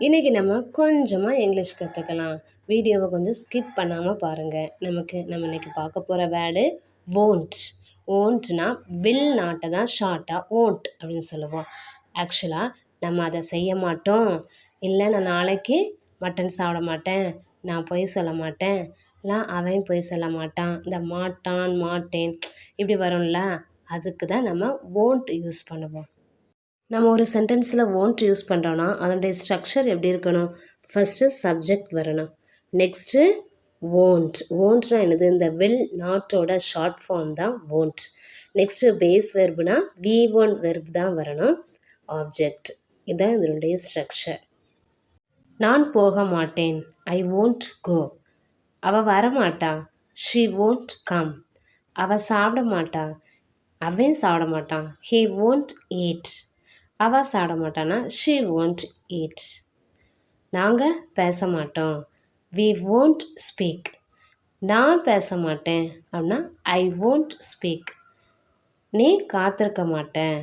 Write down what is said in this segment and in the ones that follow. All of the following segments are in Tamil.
இன்றைக்கி நம்ம கொஞ்சமாக இங்கிலீஷ் கற்றுக்கலாம் வீடியோவை கொஞ்சம் ஸ்கிப் பண்ணாமல் பாருங்கள் நமக்கு நம்ம இன்றைக்கி பார்க்க போகிற வேர்டு ஓன்ட் ஓன்ட்னா வில் நாட்டை தான் ஷார்ட்டாக ஓன்ட் அப்படின்னு சொல்லுவோம். ஆக்சுவலாக நம்ம அதை செய்ய மாட்டோம். இல்லை நான் நாளைக்கு மட்டன் சாப்பிட மாட்டேன். நான் பொய் சொல்ல மாட்டேன். இல்லை அவன் பொய் சொல்ல மாட்டான். இந்த மாட்டான் மாட்டேன். இப்படி வரும்ல. அதுக்கு தான் நம்ம ஓன்ட் யூஸ் பண்ணுவோம். நம்ம ஒரு சென்டென்ஸில் ஓன்ட் யூஸ் பண்ணுறோன்னா அதனுடைய ஸ்ட்ரக்சர் எப்படி இருக்கணும்? ஃபஸ்ட்டு சப்ஜெக்ட் வரணும். நெக்ஸ்ட்டு ஓன்ட் ஓன்ட்னா என்னது? இந்த வில் நாட்டோட ஷார்ட் ஃபார்ம் தான் ஓன்ட் நெக்ஸ்ட்டு பேஸ் வெர்புனா வி ஒன் வெர்ப் தான் வரணும். ஆப்ஜெக்ட் இதுதான் இதனுடைய ஸ்ட்ரக்சர் நான் போக மாட்டேன். ஐ ஓன்ட் கோ அவள் வரமாட்டா. ஷீ ஓன்ட் கம் அவள் சாப்பிட மாட்டா. அவன் சாப்பிட மாட்டான். ஹீ ஓன்ட் ஈட் அவ சாட மாட்டானா ஷீ ஓன்ட் ஈட் நாங்கள் பேச மாட்டோம் வி ஓன்ட் ஸ்பீக் நான் பேச மாட்டேன் அப்படின்னா ஐ ஓன்ட் ஸ்பீக் நீ காத்திருக்க மாட்டேன்.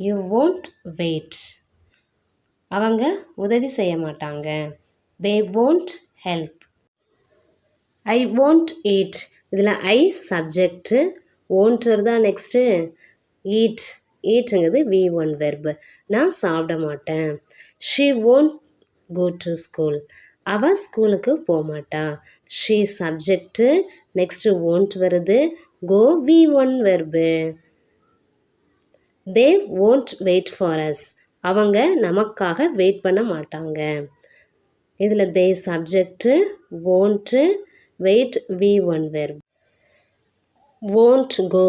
யூ ஓன்ட் வெயிட் அவங்க உதவி செய்ய மாட்டாங்க. They won't help I won't eat இதில் ஐ சப்ஜெக்ட்டு won't தான் நெக்ஸ்ட்டு ஈட் ஈட்டுங்கிறது வி ஒன் வெர்பு நான் சாப்பிட மாட்டேன். She won't go to school அவள் ஸ்கூலுக்கு போக மாட்டா ஷீ சப்ஜெக்ட்டு நெக்ஸ்ட்டு ஓன்ட் வருது. Go V one verb they won't wait for us அவங்க நமக்காக வெயிட் பண்ண மாட்டாங்க. இதில் they subject won't wait V one verb won't go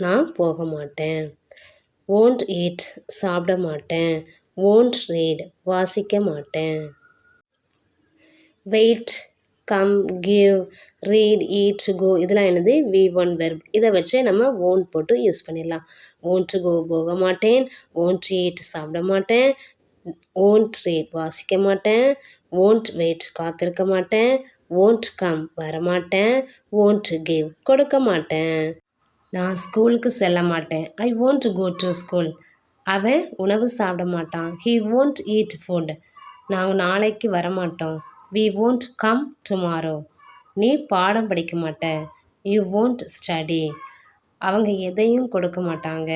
நான் போக மாட்டேன். Won't eat சாப்பிட மாட்டேன். won't read வாசிக்க மாட்டேன். Wait come give read eat go இதெல்லாம் என்னது? வி ஒன் வெர்ப் இதை வச்சு நம்ம ஓன் போட்டு யூஸ் பண்ணிடலாம். ஓன்ட் கோ போக மாட்டேன். ஓன்ட் ஈட் சாப்பிட மாட்டேன். ஓன்ட் ரீட் வாசிக்க மாட்டேன். ஓன்ட் வெயிட் காத்திருக்க மாட்டேன். ஓன்ட் கம் வரமாட்டேன். ஓன்ட் கிவ் கொடுக்க மாட்டேன். நான் ஸ்கூலுக்கு செல்ல மாட்டேன். I won't go to school அவன் உணவு சாப்பிட மாட்டான். ஹீ ஓன்ட் ஈட் ஃபுட் நாங்கள் நாளைக்கு வரமாட்டோம். வி ஓன்ட் கம் டுமாரோ நீ பாடம் படிக்க மாட்ட யூ ஓன்ட் ஸ்டடி அவங்க எதையும் கொடுக்க மாட்டாங்க.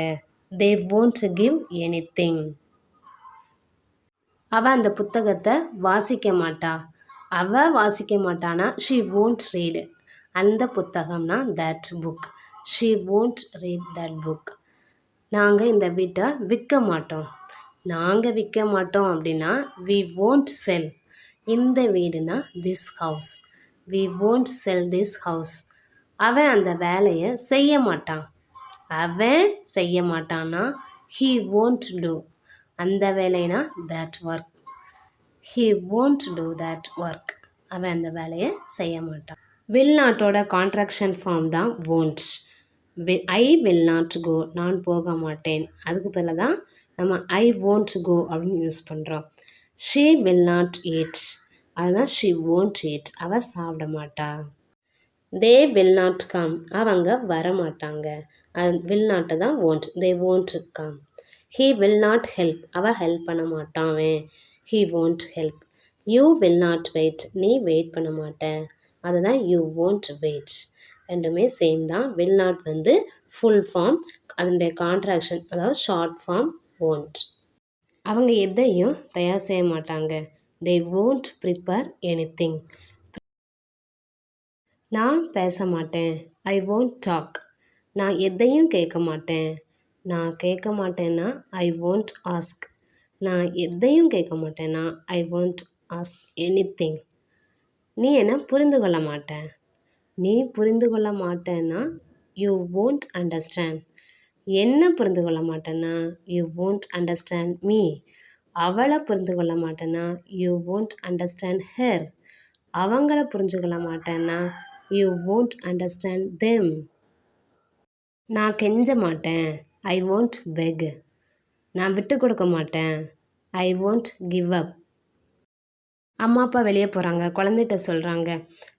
They won't give anything அவள் அந்த புத்தகத்தை வாசிக்க மாட்டா. அவள் வாசிக்க மாட்டானா? ஷீ ஓன்ட் ரீடு அந்த புத்தகம்னா that book she won't read that book நாங்கள் இந்த வீட்டை விற்க மாட்டோம். நாங்கள் விற்க மாட்டோம் அப்படின்னா வி ஓன்ட் செல் இந்த வீடுனா this house we won't sell this house அவன் அந்த வேலையை செய்ய மாட்டான். அவன் செய்ய மாட்டான்னா ஹீ ஓன்ட் டூ அந்த வேலைனா that work he won't do that work அவன் அந்த வேலையை செய்ய மாட்டான். வில் நாட்டோட கான்ட்ராக்ஷன் ஃபார்ம் தான் won't I will not go நான் போக மாட்டேன். அதுக்கு பதில் தான் நம்ம ஐ வோன்ட் கோ அப்படின்னு யூஸ் பண்ணுறோம் ஷீ வில் நாட் ஈட் அதுதான் ஷீ ஓன்ட் ஈட் அவள் சாப்பிட மாட்டா. தே வில் நாட் கம் அவங்க வர மாட்டாங்க அது வில் நாட்டை தான் won't they won't come he will not help அவள் ஹெல்ப் பண்ண மாட்டான் he won't help you will not wait நீ வெயிட் பண்ண மாட்ட. அதுதான் யூ வோன்ட் வெயிட் ரெண்டுமே சேம் தான். வில் நாட் வந்து ஃபுல் ஃபார்ம் அதனுடைய கான்ட்ராக்ஷன் அதாவது ஷார்ட் ஃபார்ம் won't. அவங்க எதையும் தயார் செய்ய மாட்டாங்க. They won't prepare anything நான் பேச மாட்டேன். ஐ வோன்ட் டாக் நான் எதையும் கேட்க மாட்டேன். நான் கேட்க மாட்டேன்னா ஐ வோன்ட் ஆஸ்க் நான் எதையும் கேட்க மாட்டேன்னா I won't ask anything நீ என்ன புரிந்து கொள்ள மாட்டேன்? நீ புரிந்து கொள்ள மாட்டேன்னா யூ ஓன்ட் அண்டர்ஸ்டாண்ட் என்ன புரிந்து கொள்ள மாட்டேன்னா யூ ஓன்ட் அண்டர்ஸ்டாண்ட் மீ அவளை புரிந்து கொள்ள மாட்டேன்னா யூ ஓன்ட் அண்டர்ஸ்டாண்ட் ஹெர் அவங்கள புரிஞ்சு கொள்ள மாட்டேன்னா யூ ஓன்ட் அண்டர்ஸ்டாண்ட் தெம் நான் கெஞ்ச மாட்டேன். ஐ ஓன்ட் பெக் நான் விட்டு கொடுக்க மாட்டேன். ஐ ஓன்ட் கிவ் அப் அம்மா அப்பா வெளியே போகிறாங்க குழந்தைகிட்ட சொல்கிறாங்க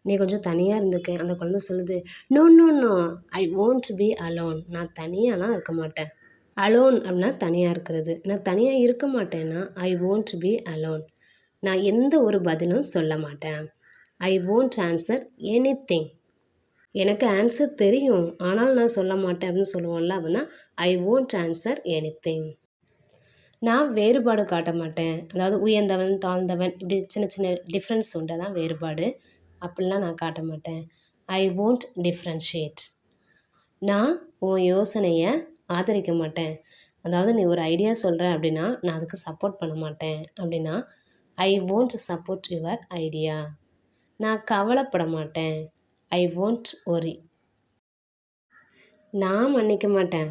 நீ கொஞ்சம் தனியாக இருந்துக்க. அந்த குழந்தை சொல்லுது no no no I won't be alone நான் தனியாலாம் இருக்க மாட்டேன். அலோன் அப்படின்னா தனியாக இருக்கிறது. நான் தனியாக இருக்க மாட்டேன்னா ஐ ஓன்ட் பி அலோன் நான் எந்த ஒரு பதிலும் சொல்ல மாட்டேன். ஐ ஓன்ட் ஆன்சர் எனிதிங் எனக்கு ஆன்சர் தெரியும். ஆனால் நான் சொல்ல மாட்டேன் அப்படின்னு சொல்லுவோம்ல அப்படின்னா ஐ ஓன்ட் ஆன்சர் எனிதிங் நான் வேறுபாடு காட்ட மாட்டேன். அதாவது உயர்ந்தவன் தாழ்ந்தவன் இப்படி சின்ன சின்ன டிஃப்ரென்ஸ் உண்டு தான் வேறுபாடு. அப்படிலாம் நான் காட்ட மாட்டேன். ஐ ஓன்ட் டிஃப்ரென்ஷியேட் நான் உன் யோசனையை ஆதரிக்க மாட்டேன். அதாவது நீ ஒரு ஐடியா சொல்கிற அப்படின்னா நான் அதுக்கு சப்போர்ட் பண்ண மாட்டேன். அப்படின்னா I won't support your idea நான் கவலைப்பட மாட்டேன். ஐ ஓன்ட் ஒரி நான் மன்னிக்க மாட்டேன்.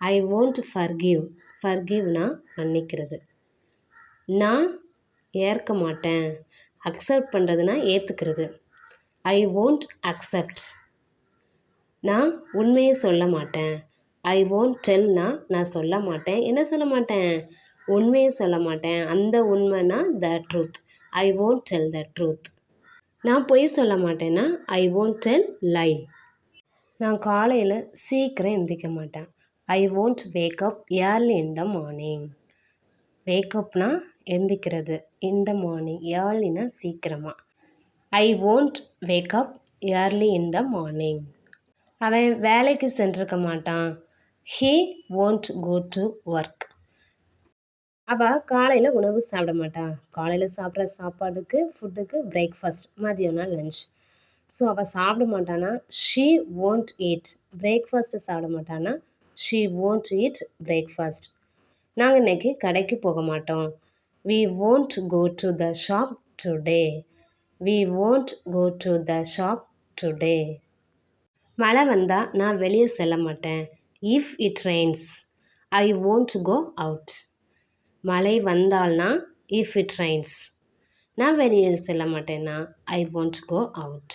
ஐ ஓன்ட் ஃபர்கிவ் ஃபர்கிவ்னா மன்னிக்கிறது. நான் ஏற்க மாட்டேன். அக்செப்ட் பண்ணுறதுனா ஏற்றுக்கிறது ஐ ஓன்ட் அக்செப்ட் நான் உண்மையை சொல்ல மாட்டேன். ஐ ஓன்ட் டெல்னா நான் சொல்ல மாட்டேன். என்ன சொல்ல மாட்டேன்? உண்மையை சொல்ல மாட்டேன். அந்த உண்மைனா the truth I won't tell the truth நான் பொய் சொல்ல மாட்டேன்னா ஐ ஓன்ட் டெல் லை நான் காலையில் சீக்கிரம் எந்திரிக்க மாட்டேன். I won't wake up early in the morning வேக்கப்னா எந்திக்கிறது. இந்த மார்னிங் ஏர்லினா சீக்கிரமாக I won't wake up early in the morning அவன் வேலைக்கு சென்றிருக்க மாட்டான். He won't go to work அவள் காலையில் உணவு சாப்பிட மாட்டாள் காலையில் சாப்பிட்ற சாப்பாடுக்கு ஃபுட்டுக்கு பிரேக்ஃபாஸ்ட் மதியம்னா லஞ்ச் ஸோ அவள் சாப்பிட மாட்டானா? ஷீ ஓன்ட் எயிட் பிரேக்ஃபாஸ்ட்டு சாப்பிட மாட்டானா? ஷீ ஓன்ட் ஈட் பிரேக்ஃபாஸ்ட் நாங்கள் இன்னைக்கு கடைக்கு போக மாட்டோம். We won't go to the shop today we won't go to the shop today மழை வந்தால் நான் வெளியே செல்ல மாட்டேன். If it rains I won't go out மழை வந்தால்னா இஃப் இட் ரெயின்ஸ் நான் வெளியே செல்ல மாட்டேன்னா ஐ won't கோ அவுட்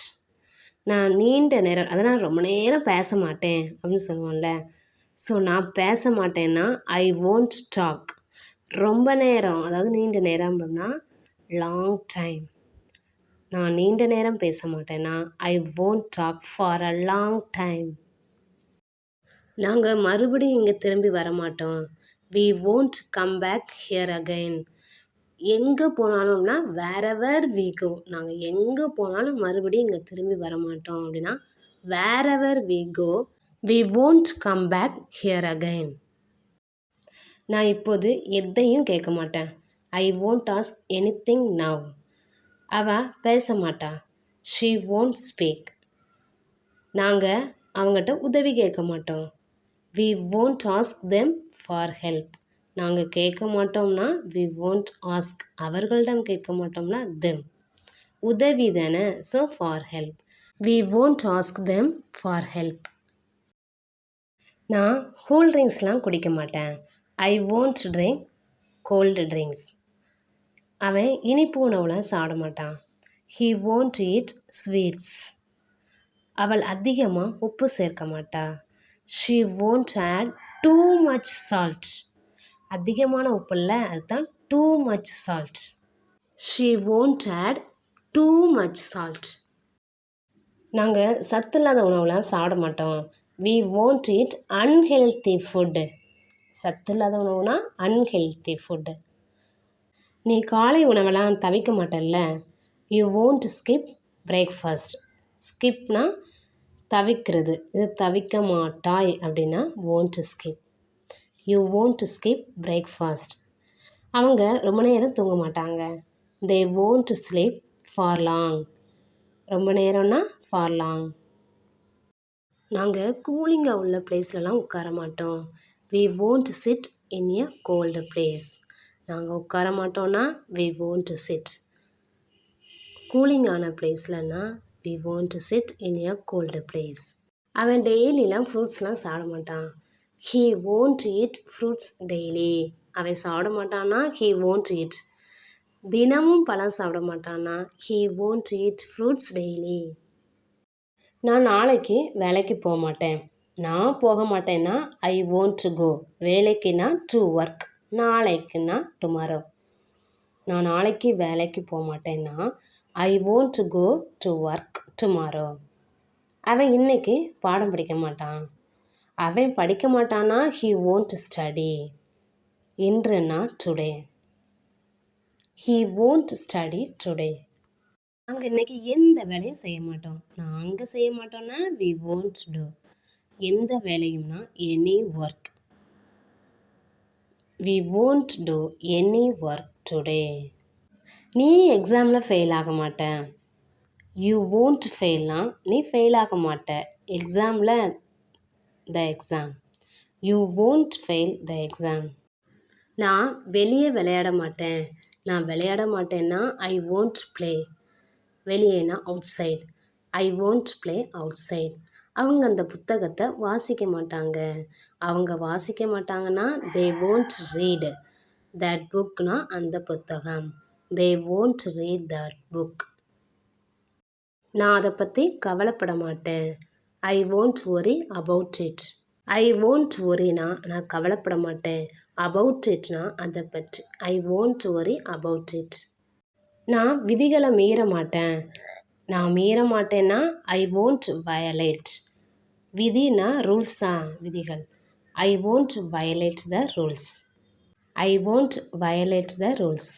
நான் நீண்ட நேரம் அதனால் ரொம்ப நேரம் பேச மாட்டேன் அப்படின்னு சொல்லுவோம்ல. ஸோ நான் பேச மாட்டேன்னா ஐ won't டாக் ரொம்ப நேரம் அதாவது நீண்ட நேரம் அப்படின்னா லாங் டைம் நான் நீண்ட நேரம் பேச மாட்டேன்னா I won't talk for a long time நாங்கள் மறுபடியும் இங்கே திரும்பி வர மாட்டோம் we won't come back here again எங்கே போனாலும்னா வேறவர் வி கோ நாங்கள் எங்கே போனாலும் மறுபடியும் இங்கே திரும்பி வர மாட்டோம் அப்படின்னா wherever we go we won't come back here again நான் இப்போது எதையும் கேட்க மாட்டேன். I won't ask anything now அவள் பேச மாட்டா. ஷீ ஓன்ட் ஸ்பீக் நாங்கள் அவங்ககிட்ட உதவி கேட்க மாட்டோம். We won't ask them for help நாங்கள் கேட்க மாட்டோம்னா வி ஓன்ட் ஆஸ்க் அவர்களிடம் கேட்க மாட்டோம்னா தெம் உதவி தானே? So for help we won't ask them for help நான் கூல் ட்ரிங்க்ஸ்லாம் குடிக்க மாட்டேன். I won't drink cold drinks அவன் இனிப்பு உணவுலாம் சாப்பிட மாட்டான். ஹீ ஓன்ட் ஈட் ஸ்வீட்ஸ் அவள் அதிகமாக உப்பு சேர்க்க மாட்டா. She won't add too much salt அதிகமான உப்பு இல்லை அதுதான் too much salt she won't add too much salt நாங்கள் சத்து இல்லாத உணவுலாம் சாப்பிட மாட்டோம். We won't eat unhealthy food சத்து இல்லாத உணவுனா அன்ஹெல்த்தி ஃபுட்டு நீ காலை உணவெல்லாம் தவிக்க மாட்டல்ல. யூ ஓன்ட் ஸ்கிப் பிரேக்ஃபாஸ்ட் ஸ்கிப்னா தவிக்கிறது. இது தவிக்க மாட்டாய் அப்படின்னா won't skip you won't skip breakfast அவங்க ரொம்ப நேரம் தூங்க மாட்டாங்க. They won't sleep for long ரொம்ப நேரம்னா ஃபார் லாங் நாங்கள் கூலிங்காக உள்ள பிளேஸ்லலாம் உட்கார மாட்டோம். We won't sit in a cold place நாங்கள் உட்கார மாட்டோம்னா வி ஓன்ட் சிட் கூலிங்கான பிளேஸ்லனா we won't sit in a cold place அவன் டெய்லிலாம் ஃப்ரூட்ஸ்லாம் சாப்பிட மாட்டான். He won't eat fruits daily அவன் சாப்பிட மாட்டான்னா ஹீ ஓன்ட் இட் தினமும் பழம் சாப்பிட மாட்டான்னா he won't eat fruits daily நான் நாளைக்கு வேலைக்கு போக மாட்டேன் நான் போக மாட்டேன்னா ஐ won't கோ வேலைக்குனா டு ஒர்க் நாளைக்குன்னா டுமாரோ நான் நாளைக்கு வேலைக்கு போக மாட்டேன்னா I won't go to work tomorrow அவன் இன்னைக்கு பாடம் படிக்க மாட்டான். அவன் படிக்க மாட்டானா? He won't study இன்றுனா today he won't study today நாங்கள் இன்றைக்கி எந்த வேலையும் செய்ய மாட்டோம். நாங்கள் செய்ய மாட்டோம்னா வி ஓன்ட் டூ எந்த வேலையும்னா any work we won't do any work today நீ எக்ஸாமில் ஃபெயில் ஆக மாட்டேன் யூ ஓன்ட் ஃபெயில்னா நீ ஃபெயில் ஆக மாட்ட. எக்ஸாமில் the exam you won't fail the exam நான் வெளியே விளையாட மாட்டேன். நான் விளையாட மாட்டேன்னா I won't play வெளியேனா outside I won't play outside அவங்க அந்த புத்தகத்தை வாசிக்க மாட்டாங்க. அவங்க வாசிக்க மாட்டாங்கன்னா தே ஓன்ட் ரீட் தட் புக்னா அந்த புத்தகம். They won't read that book நான் அதை பற்றி கவலைப்பட மாட்டேன். I won't worry about it I won't ஒரினா நான் கவலைப்பட மாட்டேன். அபவுட் இட்னா அதை பற்றி. I won't worry about it நான் விதிகளை மீற மாட்டேன். நான் மீற மாட்டேன்னா ஐ ஓன்ட் வயலேட் விதினா ரூல்ஸா விதிகள். I won't violate the rules I won't violate the rules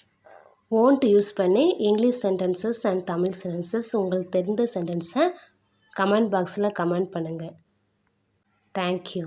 won't use பண்ணி English sentences and Tamil sentences உங்களுக்கு தெரிந்த சென்டென்ஸை கமெண்ட் பாக்ஸில் கமெண்ட் பண்ணுங்கள் தேங்க்யூ